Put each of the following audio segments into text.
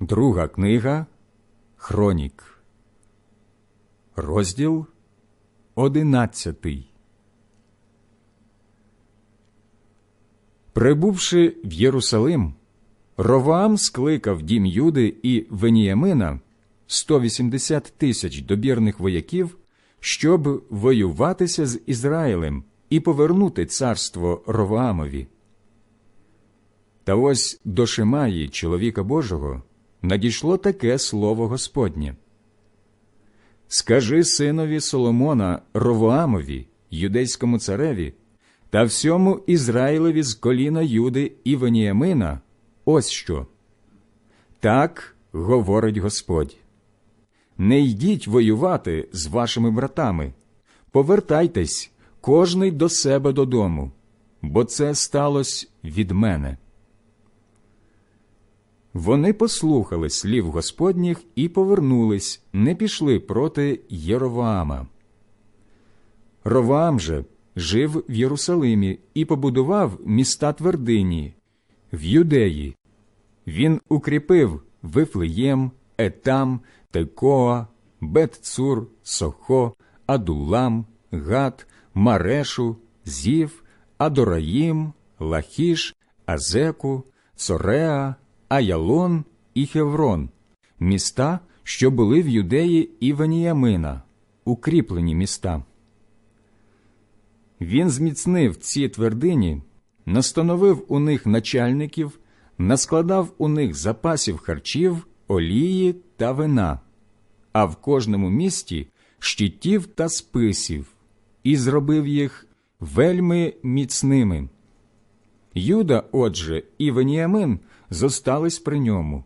Друга книга Хронік, розділ одинадцятий. Прибувши в Єрусалим, Роваам скликав дім Юди і Веніямина 180 тисяч добірних вояків, щоб воюватися з Ізраїлем і повернути царство Роваамові. Та ось до Шимаї, чоловіка Божого, надійшло таке слово Господнє. Скажи синові Соломона Ровоамові, юдейському цареві, та всьому Ізраїлеві з коліна Юди і Веніямина, ось що. Так говорить Господь. Не йдіть воювати з вашими братами, повертайтесь кожний до себе додому, бо це сталося від мене. Вони послухали слів Господніх і повернулись, не пішли проти Єроваама. Роваам же жив в Єрусалимі і побудував міста твердині в Юдеї. Він укріпив Вифлеєм, Етам, Текоа, Бетцур, Сохо, Адулам, Гат, Марешу, Зів, Адораїм, Лахіш, Азеку, Цореа, Аялон і Хеврон, міста, що були в Юдеї і укріплені міста. Він зміцнив ці твердині, настановив у них начальників, наскладав у них запасів харчів, олії та вина, а в кожному місті щитів та списів, і зробив їх вельми міцними. Юда, отже, і Веніамин зостались при ньому,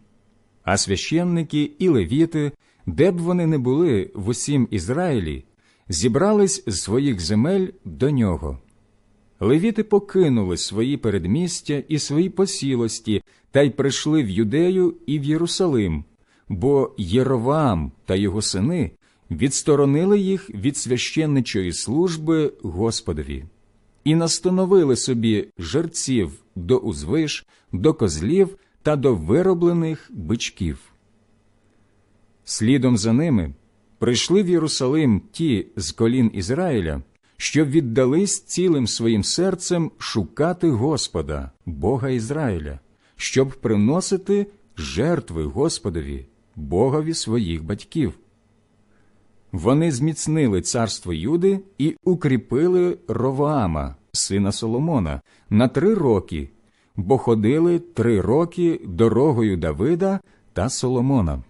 а священники і левіти, де б вони не були в усім Ізраїлі, зібрались з своїх земель до нього. Левіти покинули свої передмістя і свої посілості та й прийшли в Юдею і в Єрусалим, бо Єроваам та його сини відсторонили їх від священничої служби Господові і настановили собі жерців до узвиш, до козлів та до вироблених бичків. Слідом за ними прийшли в Єрусалим ті з колін Ізраїля, що віддались цілим своїм серцем шукати Господа, Бога Ізраїля, щоб приносити жертви Господові, Богові своїх батьків. Вони зміцнили царство Юди і укріпили Роваама, сина Соломона, на три роки, бо ходили три роки дорогою Давида та Соломона.